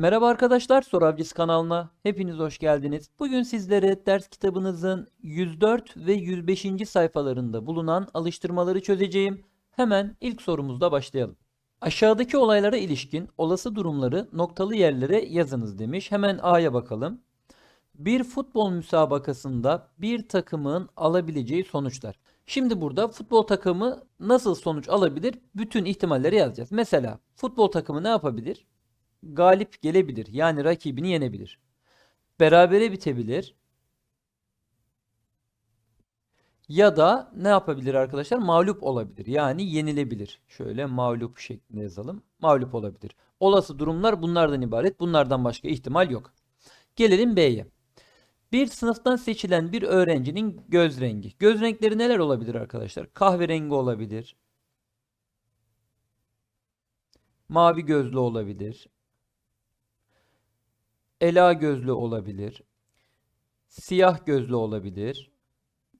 Merhaba arkadaşlar, Soru Avcısı kanalına hepiniz hoş geldiniz. Bugün sizlere ders kitabınızın 104 ve 105. sayfalarında bulunan alıştırmaları çözeceğim. Hemen ilk sorumuzda başlayalım. Aşağıdaki olaylara ilişkin olası durumları noktalı yerlere yazınız demiş. Hemen A'ya bakalım. Bir futbol müsabakasında bir takımın alabileceği sonuçlar. Şimdi burada futbol takımı nasıl sonuç alabilir? Bütün ihtimalleri yazacağız. Mesela futbol takımı ne yapabilir? Galip gelebilir. Yani rakibini yenebilir. Berabere bitebilir. Ya da ne yapabilir arkadaşlar? Mağlup olabilir. Yani yenilebilir. Şöyle mağlup şeklinde yazalım. Mağlup olabilir. Olası durumlar bunlardan ibaret. Bunlardan başka ihtimal yok. Gelelim B'ye. Bir sınıftan seçilen bir öğrencinin göz rengi. Göz renkleri neler olabilir arkadaşlar? Kahverengi olabilir. Mavi gözlü olabilir. Ela gözlü olabilir. Siyah gözlü olabilir.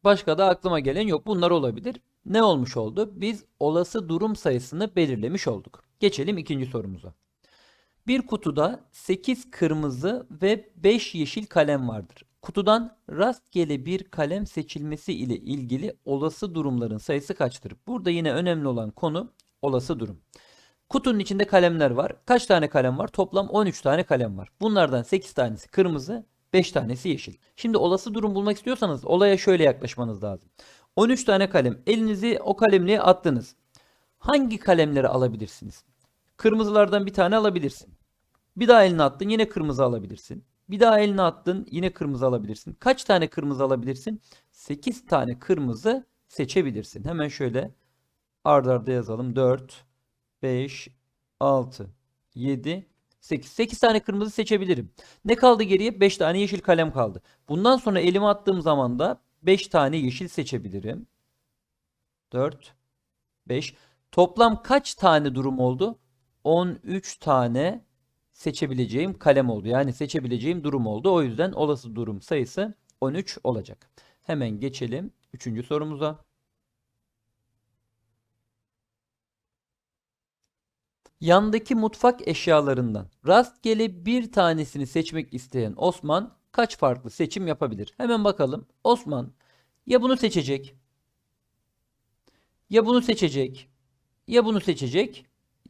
Başka da aklıma gelen yok. Bunlar olabilir. Ne olmuş oldu? Biz olası durum sayısını belirlemiş olduk. Geçelim ikinci sorumuza. Bir kutuda 8 kırmızı ve 5 yeşil kalem vardır. Kutudan rastgele bir kalem seçilmesi ile ilgili olası durumların sayısı kaçtır? Burada yine önemli olan konu olası durum. Kutunun içinde kalemler var. Kaç tane kalem var? Toplam 13 tane kalem var. Bunlardan 8 tanesi kırmızı, 5 tanesi yeşil. Şimdi olası durum bulmak istiyorsanız olaya şöyle yaklaşmanız lazım. 13 tane kalem. Elinizi o kalemliğe attınız. Hangi kalemleri alabilirsiniz? Kırmızılardan bir tane alabilirsin. Bir daha eline attın yine kırmızı alabilirsin. Bir daha eline attın yine kırmızı alabilirsin. Kaç tane kırmızı alabilirsin? 8 tane kırmızı seçebilirsin. Hemen şöyle ardarda arda yazalım. 4, 5, 6, 7, 8. 8 tane kırmızı seçebilirim. Ne kaldı geriye? 5 tane yeşil kalem kaldı. Bundan sonra elime attığım zaman da 5 tane yeşil seçebilirim. 4, 5. Toplam kaç tane durum oldu? 13 tane seçebileceğim kalem oldu. Yani seçebileceğim durum oldu. O yüzden olası durum sayısı 13 olacak. Hemen geçelim 3. sorumuza. Yandaki mutfak eşyalarından rastgele bir tanesini seçmek isteyen Osman kaç farklı seçim yapabilir? Hemen bakalım. Osman ya bunu seçecek, ya bunu seçecek, ya bunu seçecek,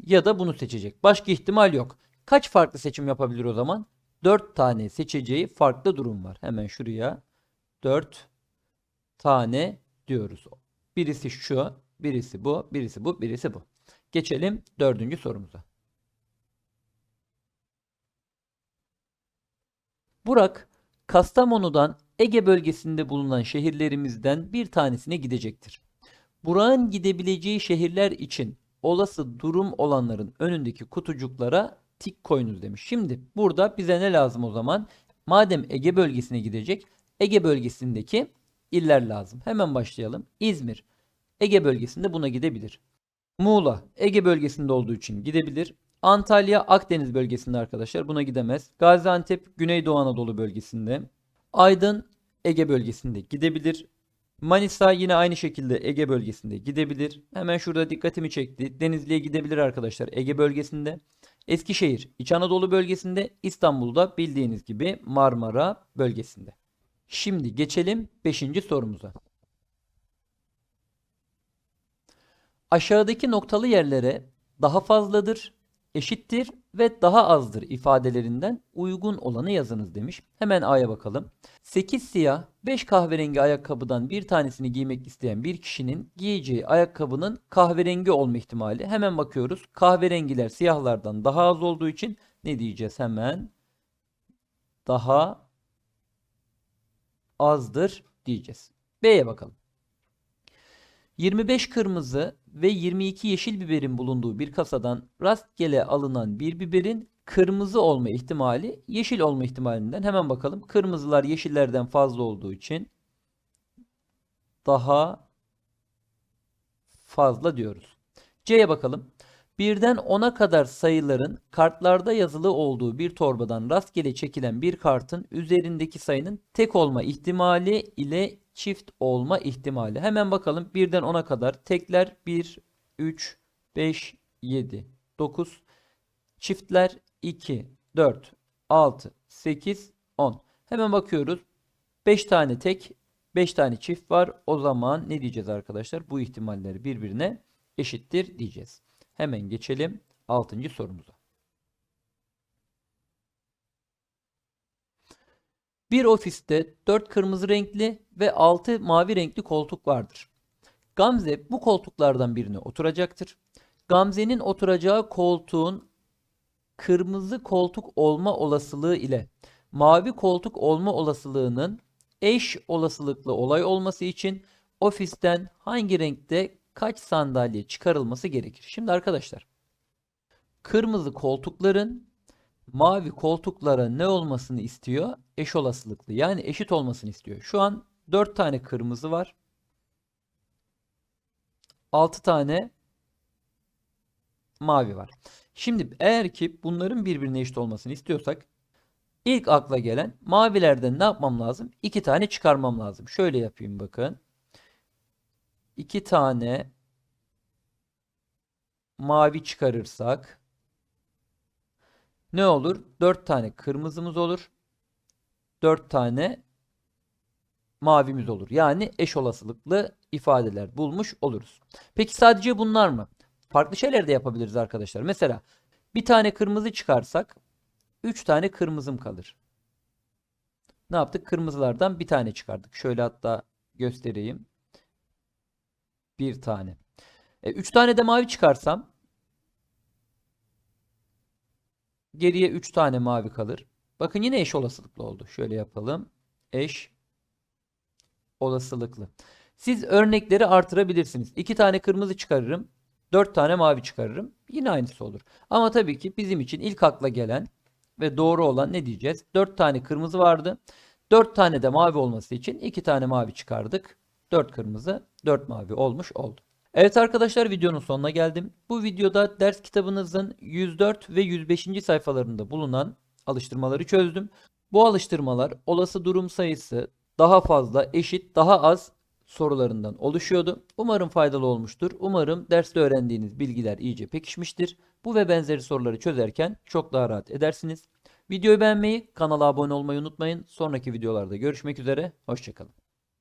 ya da bunu seçecek. Başka ihtimal yok. Kaç farklı seçim yapabilir o zaman? 4 tane seçeceği farklı durum var. Hemen şuraya 4 tane diyoruz. Birisi şu, birisi bu, birisi bu, birisi bu. Geçelim dördüncü sorumuza. Burak, Kastamonu'dan Ege bölgesinde bulunan şehirlerimizden bir tanesine gidecektir. Burak'ın gidebileceği şehirler için olası durum olanların önündeki kutucuklara tik koyunuz demiş. Şimdi burada bize ne lazım o zaman? Madem Ege bölgesine gidecek, Ege bölgesindeki iller lazım. Hemen başlayalım. İzmir, Ege bölgesinde buna gidebilir. Muğla Ege bölgesinde olduğu için gidebilir. Antalya Akdeniz bölgesinde arkadaşlar buna gidemez. Gaziantep Güneydoğu Anadolu bölgesinde. Aydın Ege bölgesinde gidebilir. Manisa yine aynı şekilde Ege bölgesinde gidebilir. Hemen şurada dikkatimi çekti. Denizli'ye gidebilir arkadaşlar Ege bölgesinde. Eskişehir İç Anadolu bölgesinde. İstanbul'da bildiğiniz gibi Marmara bölgesinde. Şimdi geçelim 5. sorumuza. Aşağıdaki noktalı yerlere daha fazladır, eşittir ve daha azdır ifadelerinden uygun olanı yazınız demiş. Hemen A'ya bakalım. 8 siyah, 5 kahverengi ayakkabıdan bir tanesini giymek isteyen bir kişinin giyeceği ayakkabının kahverengi olma ihtimali. Hemen bakıyoruz. Kahverengiler siyahlardan daha az olduğu için ne diyeceğiz hemen? Daha azdır diyeceğiz. B'ye bakalım. 25 kırmızı ve 22 yeşil biberin bulunduğu bir kasadan rastgele alınan bir biberin kırmızı olma ihtimali yeşil olma ihtimalinden hemen bakalım. Kırmızılar yeşillerden fazla olduğu için daha fazla diyoruz. C'ye bakalım. Birden 10'a kadar sayıların kartlarda yazılı olduğu bir torbadan rastgele çekilen bir kartın üzerindeki sayının tek olma ihtimali ile çift olma ihtimali. Hemen bakalım birden 10'a kadar tekler 1, 3, 5, 7, 9, çiftler 2, 4, 6, 8, 10. Hemen bakıyoruz. 5 tane tek, 5 tane çift var. O zaman ne diyeceğiz arkadaşlar? Bu ihtimalleri birbirine eşittir diyeceğiz. Hemen geçelim 6. sorumuza. Bir ofiste 4 kırmızı renkli ve 6 mavi renkli koltuk vardır. Gamze bu koltuklardan birine oturacaktır. Gamze'nin oturacağı koltuğun kırmızı koltuk olma olasılığı ile mavi koltuk olma olasılığının eş olasılıklı olay olması için ofisten hangi renkte kaç sandalye çıkarılması gerekir? Şimdi arkadaşlar kırmızı koltukların mavi koltuklara ne olmasını istiyor? Eş olasılıklı yani eşit olmasını istiyor. Şu an 4 tane kırmızı var. 6 tane mavi var. Şimdi eğer ki bunların birbirine eşit olmasını istiyorsak ilk akla gelen mavilerden ne yapmam lazım? 2 tane çıkarmam lazım. Şöyle yapayım bakın. 2 tane mavi çıkarırsak ne olur? 4 tane kırmızımız olur. 4 tane mavimiz olur. Yani eş olasılıklı ifadeler bulmuş oluruz. Peki sadece bunlar mı? Farklı şeyler de yapabiliriz arkadaşlar. Mesela bir tane kırmızı çıkarsak 3 tane kırmızım kalır. Ne yaptık? Kırmızılardan bir tane çıkardık. Şöyle hatta göstereyim. Bir tane. 3 tane de mavi çıkarsam geriye 3 tane mavi kalır. Bakın yine eş olasılıklı oldu. Şöyle yapalım. Eş olasılıklı. Siz örnekleri artırabilirsiniz. 2 tane kırmızı çıkarırım. 4 tane mavi çıkarırım. Yine aynısı olur. Ama tabii ki bizim için ilk akla gelen ve doğru olan ne diyeceğiz? 4 tane kırmızı vardı. 4 tane de mavi olması için 2 tane mavi çıkardık. 4 kırmızı, 4 mavi olmuş oldu. Evet arkadaşlar videonun sonuna geldim. Bu videoda ders kitabınızın 104 ve 105. sayfalarında bulunan alıştırmaları çözdüm. Bu alıştırmalar olası durum sayısı daha fazla, eşit, daha az sorularından oluşuyordu. Umarım faydalı olmuştur. Umarım derste öğrendiğiniz bilgiler iyice pekişmiştir. Bu ve benzeri soruları çözerken çok daha rahat edersiniz. Videoyu beğenmeyi, kanala abone olmayı unutmayın. Sonraki videolarda görüşmek üzere. Hoşçakalın.